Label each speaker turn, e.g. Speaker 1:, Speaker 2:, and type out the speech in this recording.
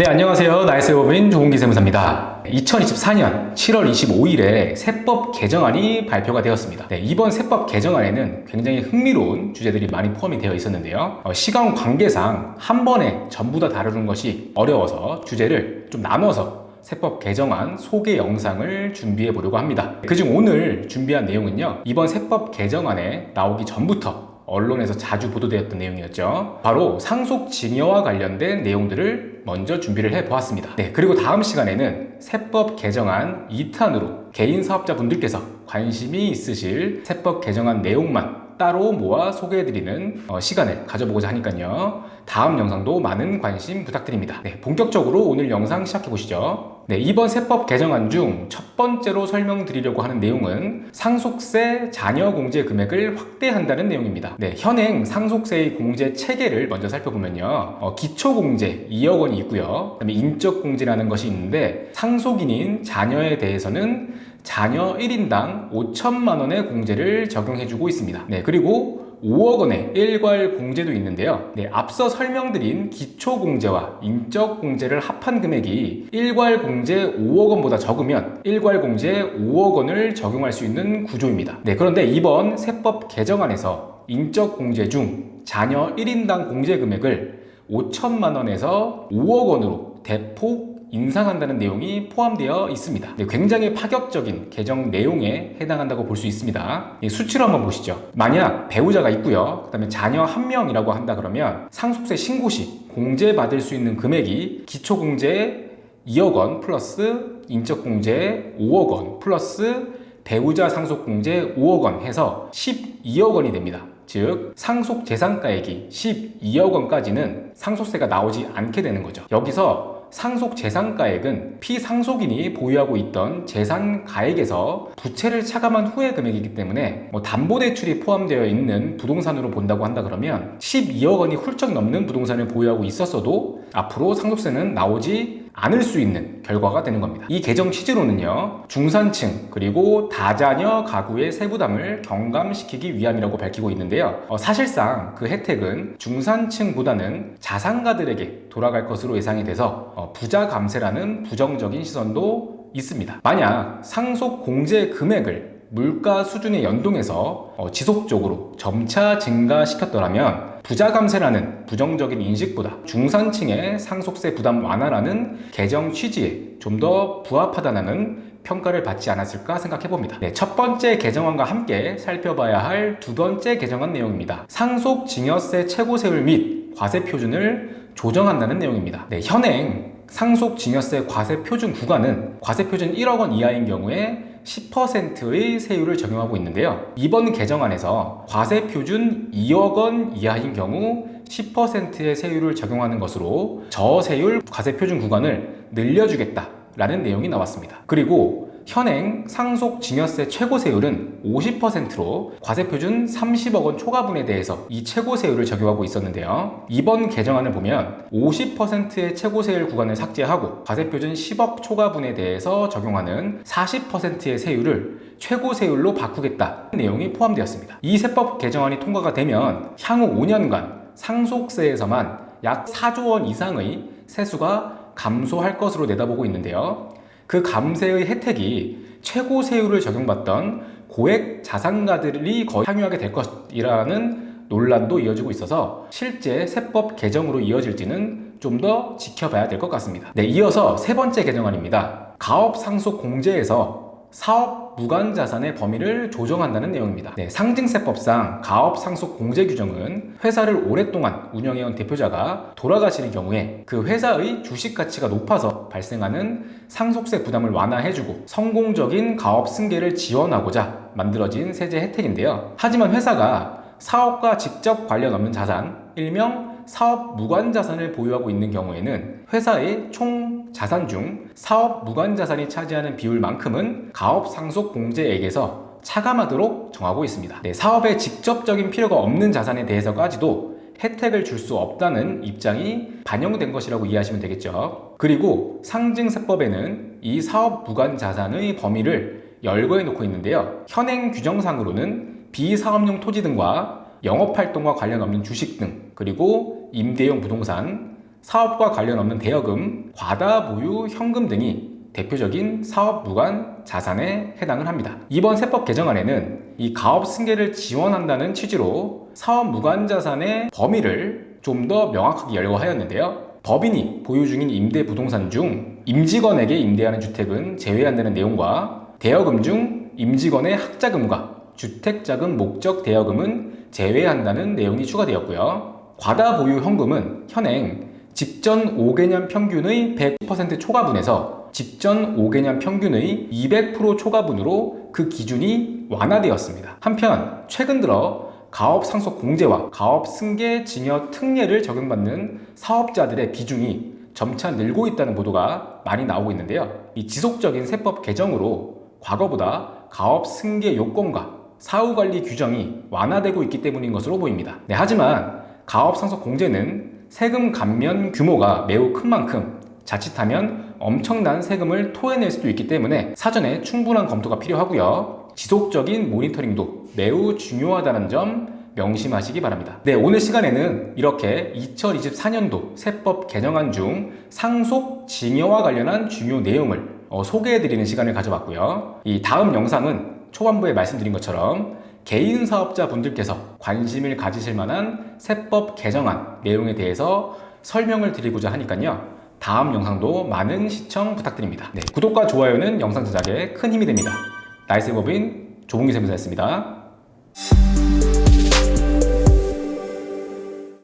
Speaker 1: 네, 안녕하세요. 나이스 법인 조홍기 세무사입니다. 2024년 7월 25일에 세법 개정안이 발표가 되었습니다. 네, 이번 세법 개정안에는 굉장히 흥미로운 주제들이 많이 포함이 되어 있었는데요. 어, 시간 관계상 한 번에 전부 다 다루는 것이 어려워서 주제를 좀 나눠서 세법 개정안 소개 영상을 준비해 보려고 합니다. 그중 오늘 준비한 내용은요. 이번 세법 개정안에 나오기 전부터 언론에서 자주 보도되었던 내용이었죠. 바로 상속 증여와 관련된 내용들을 먼저 준비를 해 보았습니다. 네, 그리고 다음 시간에는 세법 개정안 2탄으로 개인 사업자 분들께서 관심이 있으실 세법 개정안 내용만 따로 모아 소개해드리는 어, 시간을 가져보고자 하니까요. 다음 영상도 많은 관심 부탁드립니다. 네, 본격적으로 오늘 영상 시작해 보시죠. 네, 이번 세법 개정안 중 첫 번째로 설명드리려고 하는 내용은 상속세 자녀 공제 금액을 확대한다는 내용입니다. 네, 현행 상속세의 공제 체계를 먼저 살펴보면요. 어, 기초 공제 2억 원이 있고요. 그다음에 인적 공제라는 것이 있는데 상속인인 자녀에 대해서는 자녀 1인당 5천만 원의 공제를 적용해주고 있습니다. 네, 그리고 5억 원의 일괄 공제도 있는데요. 네, 앞서 설명드린 기초 공제와 인적 공제를 합한 금액이 일괄 공제 5억 원보다 적으면 일괄 공제 5억 원을 적용할 수 있는 구조입니다. 네, 그런데 이번 세법 개정안에서 인적 공제 중 자녀 1인당 공제 금액을 5천만 원에서 5억 원으로 대폭 인상한다는 내용이 포함되어 있습니다. 네, 굉장히 파격적인 개정 내용에 해당한다고 볼 수 있습니다. 예, 수치로 한번 보시죠. 만약 배우자가 있고요. 그 다음에 자녀 한 명이라고 한다 그러면 상속세 신고 시 공제받을 수 있는 금액이 기초공제 2억 원 플러스 인적공제 5억 원 플러스 배우자 상속공제 5억 원 해서 12억 원이 됩니다. 즉 상속 재산가액이 12억 원까지는 상속세가 나오지 않게 되는 거죠. 여기서 상속 재산가액은 피상속인이 보유하고 있던 재산가액에서 부채를 차감한 후의 금액이기 때문에 뭐 담보대출이 포함되어 있는 부동산으로 본다고 한다 그러면 12억 원이 훌쩍 넘는 부동산을 보유하고 있었어도 앞으로 상속세는 나오지 않을 수 있는 결과가 되는 겁니다. 이 개정 취지로는요, 중산층 그리고 다자녀 가구의 세부담을 경감시키기 위함이라고 밝히고 있는데요. 어, 사실상 그 혜택은 중산층보다는 자산가들에게 돌아갈 것으로 예상이 돼서 어, 부자 감세라는 부정적인 시선도 있습니다. 만약 상속 공제 금액을 물가 수준에 연동해서 어, 지속적으로 점차 증가시켰더라면 부자 감세라는 부정적인 인식보다 중산층의 상속세 부담 완화라는 개정 취지에 좀 더 부합하다는 평가를 받지 않았을까 생각해 봅니다. 네, 첫 번째 개정안과 함께 살펴봐야 할 두 번째 개정안 내용입니다. 상속 증여세 최고 세율 및 과세 표준을 조정한다는 내용입니다. 네, 현행 상속 증여세 과세 표준 구간은 과세 표준 1억 원 이하인 경우에 10%의 세율을 적용하고 있는데요. 이번 개정안에서 과세 표준 2억 원 이하인 경우 10%의 세율을 적용하는 것으로 저세율 과세 표준 구간을 늘려주겠다라는 내용이 나왔습니다. 그리고 현행 상속 증여세 최고세율은 50%로 과세표준 30억 원 초과분에 대해서 이 최고세율을 적용하고 있었는데요. 이번 개정안을 보면 50%의 최고세율 구간을 삭제하고 과세표준 10억 초과분에 대해서 적용하는 40%의 세율을 최고세율로 바꾸겠다는 내용이 포함되었습니다. 이 세법 개정안이 통과가 되면 향후 5년간 상속세에서만 약 4조 원 이상의 세수가 감소할 것으로 내다보고 있는데요. 그 감세의 혜택이 최고 세율을 적용받던 고액 자산가들이 거의 향유하게 될 것이라는 논란도 이어지고 있어서 실제 세법 개정으로 이어질지는 좀 더 지켜봐야 될 것 같습니다. 네, 이어서 세 번째 개정안입니다. 가업 상속 공제에서 사업 무관 자산의 범위를 조정한다는 내용입니다. 네, 상징세법상 가업 상속 공제 규정은 회사를 오랫동안 운영해온 대표자가 돌아가시는 경우에 그 회사의 주식 가치가 높아서 발생하는 상속세 부담을 완화해주고 성공적인 가업 승계를 지원하고자 만들어진 세제 혜택인데요. 하지만 회사가 사업과 직접 관련 없는 자산, 일명 사업 무관 자산을 보유하고 있는 경우에는 회사의 총 자산 중 사업 무관 자산이 차지하는 비율만큼은 가업 상속 공제액에서 차감하도록 정하고 있습니다. 네, 사업에 직접적인 필요가 없는 자산에 대해서까지도 혜택을 줄 수 없다는 입장이 반영된 것이라고 이해하시면 되겠죠. 그리고 상징세법에는 이 사업 무관 자산의 범위를 열거해 놓고 있는데요. 현행 규정상으로는 비사업용 토지 등과 영업활동과 관련 없는 주식 등 그리고 임대용 부동산, 사업과 관련 없는 대여금, 과다 보유 현금 등이 대표적인 사업 무관 자산에 해당을 합니다. 이번 세법 개정안에는 이 가업 승계를 지원한다는 취지로 사업 무관 자산의 범위를 좀 더 명확하게 열거하였는데요. 법인이 보유 중인 임대 부동산 중 임직원에게 임대하는 주택은 제외한다는 내용과 대여금 중 임직원의 학자금과 주택자금 목적 대여금은 제외한다는 내용이 추가되었고요. 과다 보유 현금은 현행 직전 5개년 평균의 100% 초과분에서 직전 5개년 평균의 200% 초과분으로 그 기준이 완화되었습니다. 한편 최근 들어 가업 상속 공제와 가업 승계 증여 특례를 적용받는 사업자들의 비중이 점차 늘고 있다는 보도가 많이 나오고 있는데요. 이 지속적인 세법 개정으로 과거보다 가업 승계 요건과 사후 관리 규정이 완화되고 있기 때문인 것으로 보입니다. 네, 하지만 가업 상속 공제는 세금 감면 규모가 매우 큰 만큼 자칫하면 엄청난 세금을 토해낼 수도 있기 때문에 사전에 충분한 검토가 필요하고요. 지속적인 모니터링도 매우 중요하다는 점 명심하시기 바랍니다. 네, 오늘 시간에는 이렇게 2024년도 세법 개정안 중 상속 징여와 관련한 중요 내용을 어, 소개해드리는 시간을 가져봤고요. 이 다음 영상은 초반부에 말씀드린 것처럼 개인 사업자 분들께서 관심을 가지실 만한 세법 개정안 내용에 대해서 설명을 드리고자 하니까요. 다음 영상도 많은 시청 부탁드립니다. 네, 구독과 좋아요는 영상 제작에 큰 힘이 됩니다. 나이스 법인 조봉기 세무사였습니다.